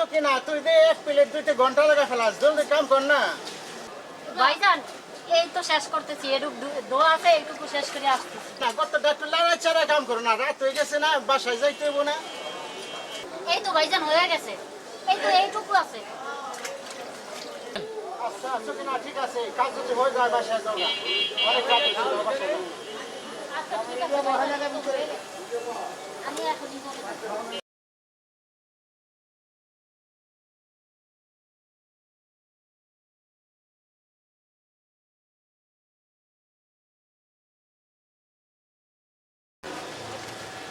এই সকিনা তুই দে এক প্লেট দুইতে ঘণ্টা লাগা ফেলাস জলদি কাম কর না। ভাইজান এই তো শেষ করতেছি এটুক দোয়া আছে এইটুকু শেষ করে আসতেছি না কতটা একটু লড়াই চাড়াই কাম করো না রাত হয়ে গেছে না বাসায় যাইতে হইবো না। এই তো ভাইজান হয়ে গেছে এই তো এইটুকু আছে। আচ্ছা সকিনা ঠিক আছে কাজ যদি হয়ে যায় বাসায় যাও অনেক রাত হয়েছে যাও, বাসায় যাও। আচ্ছা ঠিক আছে। আমি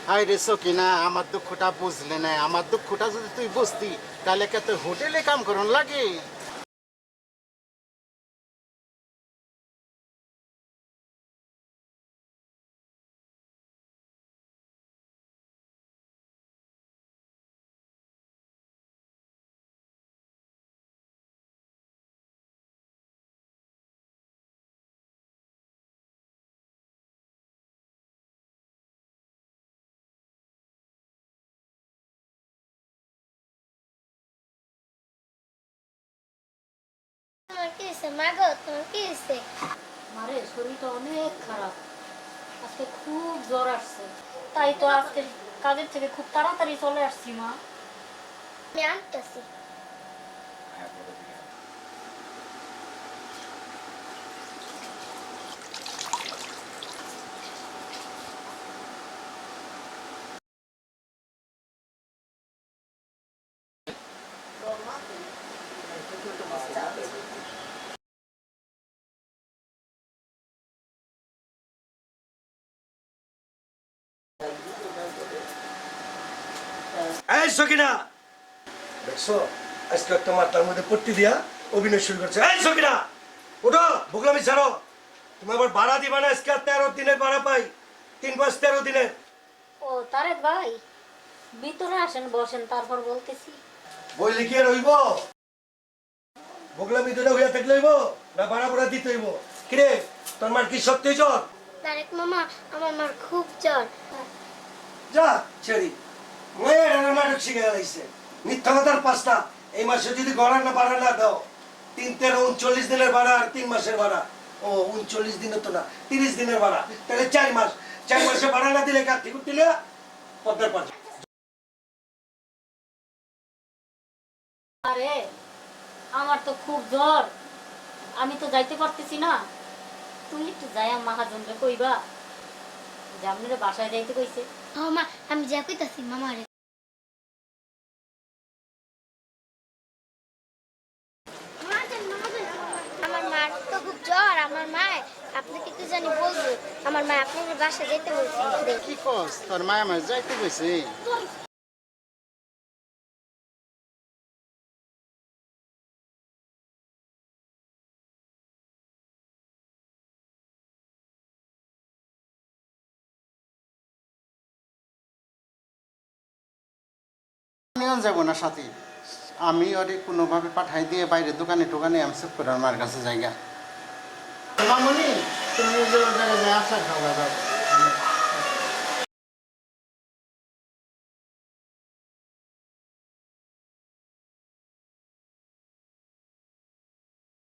হাই রে সকিনা, আমার দুঃখটা বুঝলে না আমার দুঃখটা যদি তুই বুঝতি, তাহলে কে তুই হোটেলে কাম করুন লাগে? তোমার কি হয়েছে? মা গো তোমার কি হয়েছে? মারে শরীরটা অনেক খারাপ। আজকে খুব জ্বর আসছে। তাই তো আজকে কাজের থেকে খুব তাড়াতাড়ি চলে আসছি মা। আমি আনতেছি। এই সকিনা। দেখছ? আজকে একটা মাথার মধ্যে পট্টি দিয়া অভিনয় শুরু করছে। এই সকিনা ওঠো ভুগলামি ছাড়ো। তুমি আবার ভাড়া দিবা না আজকে তেরো দিনের ভাড়া পাই। তিন পাঁচ তেরো দিনের। ও তারেক ভাই ভিতরে আসেন বসেন তারপর বলতেছি। বই লিখিয়ে রইব ভুগলামি দুটা হইয়া থাকলে হইব না ভাড়া ভাড়া দিতে হইব? কিরে তোর মার কি সত্যি জ্বর? তারেক মামা আমার মার খুব জ্বর। যা ছেড়ি নাটক শিখে গেলাইছে মিথ্যা কথার পাঁচটা। এই মাসে যদি গড়া না ভাড়া না দাও তিন তেরো উনচল্লিশ দিনের ভাড়া আর তিন মাসের ভাড়া ও উনচল্লিশ দিনের তো না তিরিশ দিনের ভাড়া তাহলে চার মাস। চার মাসে ভাড়া না দিলে কার্তিক দিলে পদ্মার পাঁচ। আরে আমার তো খুব জ্বর। আমি তো যাইতে পারতেছি না। তুমি একটু যাই মাহাজনরে কইবা। যে আপনারা বাসায় যাইতে কইছে। হ্যাঁ মা আমি যা কইতাছি মামা রে আমার মার তো খুব জ্বর আমার মা আপনাকে তো জানি বলব আমার মা আপনাদের বাসায় যেতে বলছে। কি কস? তোর মায়া মাছ যাইতে আমিও যাব না সাথে। আমি ওরে কোনোভাবে পাঠাই দিয়ে বাইরে দোকানে টোকানে আমি সব করে আমার কাছে জায়গা মামনি তুমি যে ওর জায়গায় যায় খাওয়া দাও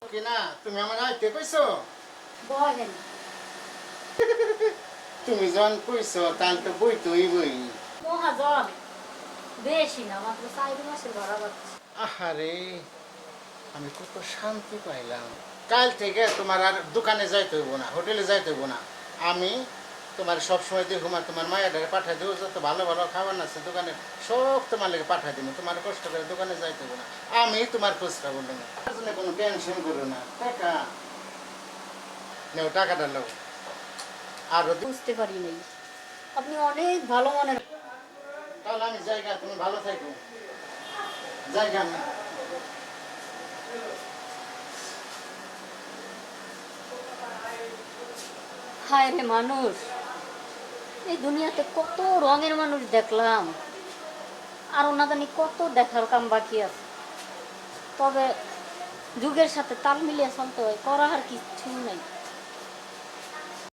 কি তুমি আমার আইতে কইছো তুমি তাহলে তো বই তুই বই। মহাজন বেশি না মাত্র চার মাসের ভাড়া পাচ্ছি আহারে আমি কত শান্তি পাইলাম। কাল থেকে তোমার আর দোকানে যাইতে হইব না হোটেলে যাইতে হইব না। আমি তোমার সব সময় দেখো মা তোমার মায়ের পাঠাই দেবো যত ভালো ভালো খাবার আছে দোকানে সব তোমার লেগে পাঠাই দেবো তোমার কষ্ট করে দোকানে যাইতে হইব না। আমি তোমার খোঁজ খাব না। তার জন্য কোনো টেনশন করো না টাকা। নেও টাকাটা লো আরও বুঝতে পারি নাই। আপনি অনেক ভালো মনের তাহলে আমি জায়গা তুমি ভালো থাকো। জায়গা আমি হায় রে মানুষ। এই দুনিয়াতে কত রঙের মানুষ দেখলাম। আর না জানি কত দেখার কাম বাকি আছে। তবে যুগের সাথে তাল মিলিয়ে চলতে হয় করা আর কিছু নাই।